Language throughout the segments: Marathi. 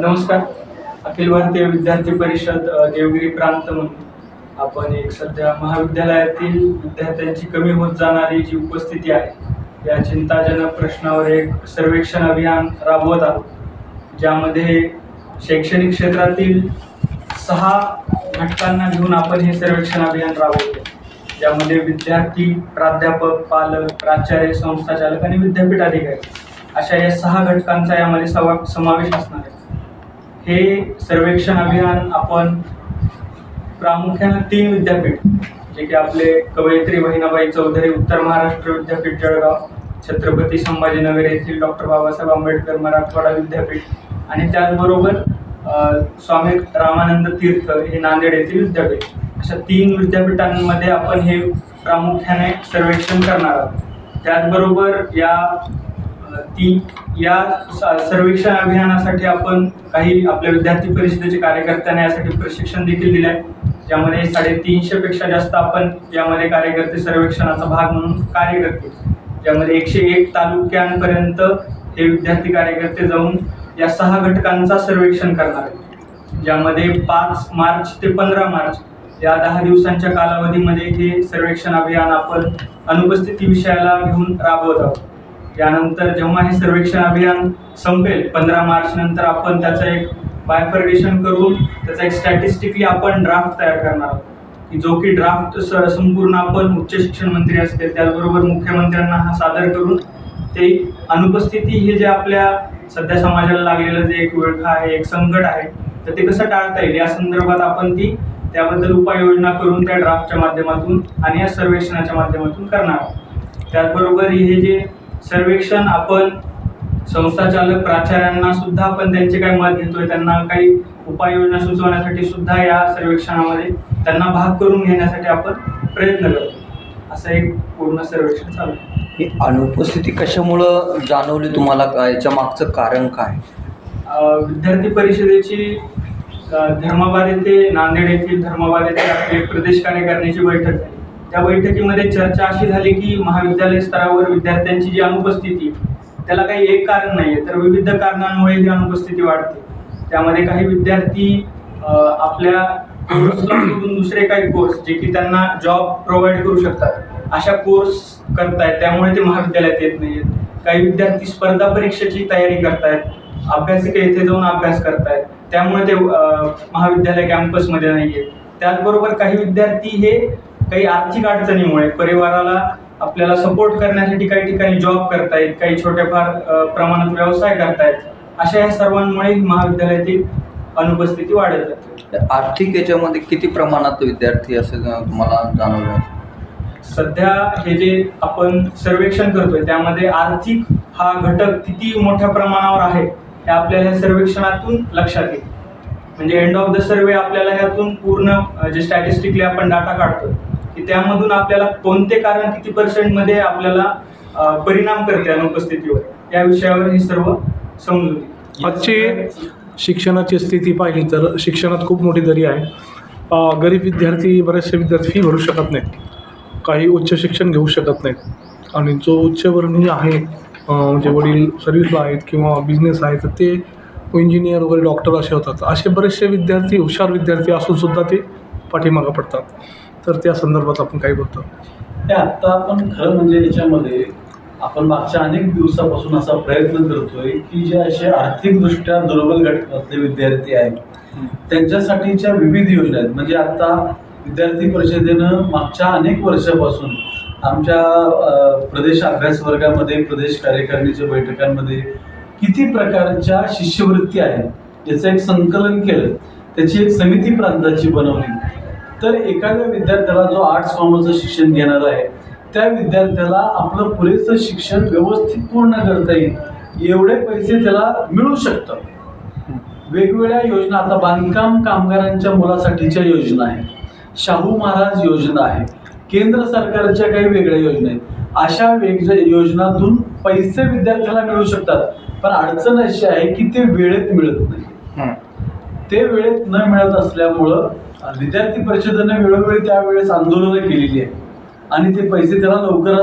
नमस्कार. अखिल भारतीय विद्यार्थी परिषद देवगिरी प्रांत म्हणून आपण एक सध्या महाविद्यालयातील विद्यार्थ्यांची कमी होत जाणारी जी उपस्थिती आहे या चिंताजनक प्रश्नावर एक सर्वेक्षण अभियान राबवत आहोत ज्यामध्ये शैक्षणिक क्षेत्रातील सहा घटकांना घेऊन आपण हे सर्वेक्षण अभियान राबवतो. ज्यामध्ये विद्यार्थी प्राध्यापक पालक प्राचार्य संस्थाचालक आणि विद्यापीठ अधिकारी अशा या सहा घटकांचा यामध्ये सवा समावेश असणार आहे. हे सर्वेक्षण अभियान आपण प्रामुख्यानं तीन विद्यापीठ जे की आपले कवयित्री बहिणाबाई चौधरी उत्तर महाराष्ट्र विद्यापीठ जळगाव छत्रपती संभाजीनगर येथील डॉक्टर बाबासाहेब आंबेडकर मराठवाडा विद्यापीठ आणि त्याचबरोबर स्वामी रामानंद तीर्थ हे नांदेड येथील विद्यापीठ. अशा तीन विद्यापीठांमध्ये आपण हे प्रामुख्याने सर्वेक्षण करणार आहोत. त्याचबरोबर या ती या सर्वेक्षण अभियानासाठी आपण काही आपल्या विद्यार्थी परिषदेचे कार्यकर्त्यांना यासाठी प्रशिक्षण देखील दिले आहे ज्यामध्ये साडेतीनशेपेक्षा जास्त आपण यामध्ये कार्यकर्ते सर्वेक्षणाचा भाग म्हणून कार्य करते ज्यामध्ये एकशे एक तालुक्यांपर्यंत हे विद्यार्थी कार्यकर्ते जाऊन या सहा घटकांचा सर्वेक्षण करणार आहेत. ज्यामध्ये पाच मार्च ते पंधरा मार्च या दहा दिवसांच्या कालावधीमध्ये हे सर्वेक्षण अभियान आपण अनुपस्थिती विषयाला घेऊन राबवत आहोत. यानंतर जेव्हा हे सर्वेक्षण अभियान संपेल पंधरा मार्च नंतर आपण त्याचं एक बायफर्गेशन करून त्याचा एक स्टॅटिस्टिकली आपण ड्राफ्ट तयार करणार आहोत. की जो की ड्राफ्ट स संपूर्ण आपण उच्च शिक्षण मंत्री असतील त्याचबरोबर मुख्यमंत्र्यांना हा सादर करून ते अनुपस्थिती हे जे आपल्या सध्या समाजाला लागलेलं जे एक विळखा आहे एक संकट आहे तर ते कसं टाळता येईल? या संदर्भात आपण ती त्याबद्दल उपाययोजना करून त्या ड्राफ्टच्या माध्यमातून आणि या सर्वेक्षणाच्या माध्यमातून करणार आहोत. त्याचबरोबर हे जे सर्वेक्षण आपण संस्थाचालक प्राचार्यांना सुद्धा आपण त्यांचे काय मत घेतोय. त्यांना काही उपाययोजना सुचवण्यासाठी सुद्धा या सर्वेक्षणामध्ये त्यांना भाग करून घेण्यासाठी आपण प्रयत्न करतो. असं एक पूर्ण सर्वेक्षण चालू आहे. ही अनुपस्थिती कशामुळं जाणवली तुम्हाला? का याच्या मागचं कारण काय? विद्यार्थी परिषदेची धर्माबाद येथे नांदेड येथील धर्माबाद येथे आपली प्रदेश कार्यकारिणीची बैठक झाली. त्या बैठकीमध्ये चर्चा अशी झाली की महाविद्यालय स्तरावर विद्यार्थ्यांची जी अनुपस्थिती त्याला काही एक कारण नाही आहे तर विविध कारणांमुळे ही अनुपस्थिती वाढते. त्यामध्ये काही विद्यार्थी आपल्या कोर्सला सोडून दुसरे काही कोर्स जे की त्यांना जॉब प्रोव्हाइड करू शकतात अशा कोर्स करतायत त्यामुळे ते महाविद्यालयात येत नाहीत काही विद्यार्थी स्पर्धा परीक्षेची तयारी करतायत अभ्यासिका येथे जाऊन अभ्यास करतायत त्यामुळे ते महाविद्यालय कॅम्पसमध्ये नाही आहेत त्याचबरोबर काही विद्यार्थी हे काही आर्थिक अडचणीमुळे परिवाराला आपल्याला सपोर्ट करण्यासाठी काही ठिकाणी जॉब करतायत काही छोट्याफार प्रमाणात व्यवसाय करतायत अशा या सर्वांमुळे महाविद्यालयातील अनुपस्थिती वाढत जाते. आर्थिक याच्यामध्ये किती प्रमाणात विद्यार्थी असेल तुम्हाला जाणवलं? सध्या हे जे आपण सर्वेक्षण करतोय त्यामध्ये आर्थिक हा घटक किती मोठ्या प्रमाणावर आहे हे आपल्याला या सर्वेक्षणातून लक्षात येईल. म्हणजे एंड ऑफ द सर्वे आपल्याला ह्यातून पूर्ण जे स्टॅटिस्टिकली आपण डाटा काढतो की त्यामधून आपल्याला कोणते कारण किती पर्सेंटमध्ये आपल्याला परिणाम करते अनुपस्थितीवर? या विषयावर हे सर्व समजून आजची शिक्षणाची स्थिती पाहिली तर शिक्षणात खूप मोठी दरी आहे. गरीब विद्यार्थी बरेचसे विद्यार्थी फी भरू शकत नाहीत. काही उच्च शिक्षण घेऊ शकत नाहीत. आणि जो उच्चवर्णीय आहे म्हणजे वडील सर्व्हिसला आहेत किंवा बिझनेस आहे तर ते इंजिनियर वगैरे डॉक्टर असे होतात. असे बरेचसे विद्यार्थी हुशार विद्यार्थी असूनसुद्धा ते पाठीमागं पडतात. तर त्या संदर्भात आपण काही बोलतो. ते आत्ता आपण खरं म्हणजे याच्यामध्ये आपण मागच्या अनेक दिवसापासून असा प्रयत्न करतोय की जे असे आर्थिकदृष्ट्या दुर्बल घटकातले विद्यार्थी आहेत त्यांच्यासाठीच्या विविध योजना आहेत. म्हणजे आता विद्यार्थी परिषदेनं मागच्या अनेक वर्षापासून आमच्या प्रदेश अभ्यास वर्गामध्ये प्रदेश कार्यकारिणीच्या बैठकांमध्ये किती प्रकारच्या शिष्यवृत्ती आहेत याचं एक संकलन केलं. त्याची एक समिती प्रांताची बनवली. तर एखाद्या विद्यार्थ्याला जो आर्ट्स कॉमर्सचं शिक्षण घेणार आहे त्या विद्यार्थ्याला आपलं पुरेसं शिक्षण व्यवस्थित पूर्ण करता येईल. एवढे पैसे त्याला मिळू शकतात वेगवेगळ्या योजना आता बांधकाम कामगारांच्या मुलासाठीच्या योजना आहेत. शाहू महाराज योजना आहे. केंद्र सरकारच्या काही वेगळ्या योजना आहेत. अशा वेगळ्या योजनातून पैसे विद्यार्थ्याला मिळू शकतात. पण अडचण अशी आहे की ते वेळेत मिळत नाही. ते वेळेत न मिळत असल्यामुळं विद्यार्थी परिषदेने वेळोवेळी त्यावेळेस आंदोलनं केलेली आहे आणि ते पैसे त्याला लवकर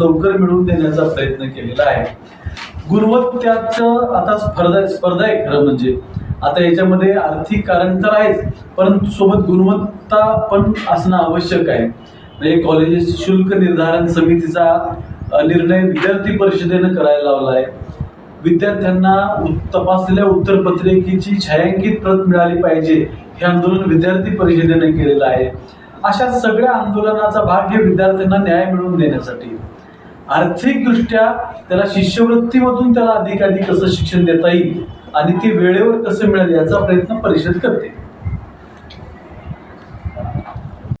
लवकर मिळवून देण्याचा प्रयत्न केलेला आहे. गुणवत्त्याचं आता स्पर्धा स्पर्धा आहे खरं म्हणजे. आता याच्यामध्ये आर्थिक कारण तर आहेच परंतु सोबत गुणवत्ता पण असणं आवश्यक आहे. म्हणजे कॉलेजेस शुल्क निर्धारण समितीचा निर्णय विद्यार्थी परिषदेनं करायला लावला आहे. विद्यार्थ्यांना तपासलेल्या उत्तरपत्रिकेची छायांकित प्रत मिळाली पाहिजे हे आंदोलन विद्यार्थी परिषदेने केलेलं आहे. अशा सगळ्या आंदोलनाचा भाग हे विद्यार्थ्यांना न्याय मिळवून देण्यासाठी. आर्थिकदृष्ट्या त्याला शिष्यवृत्तीमधून त्याला अधिकाधिक कसं शिक्षण देता येईल आणि ते वेळेवर कसं मिळेल याचा प्रयत्न परिषद करते.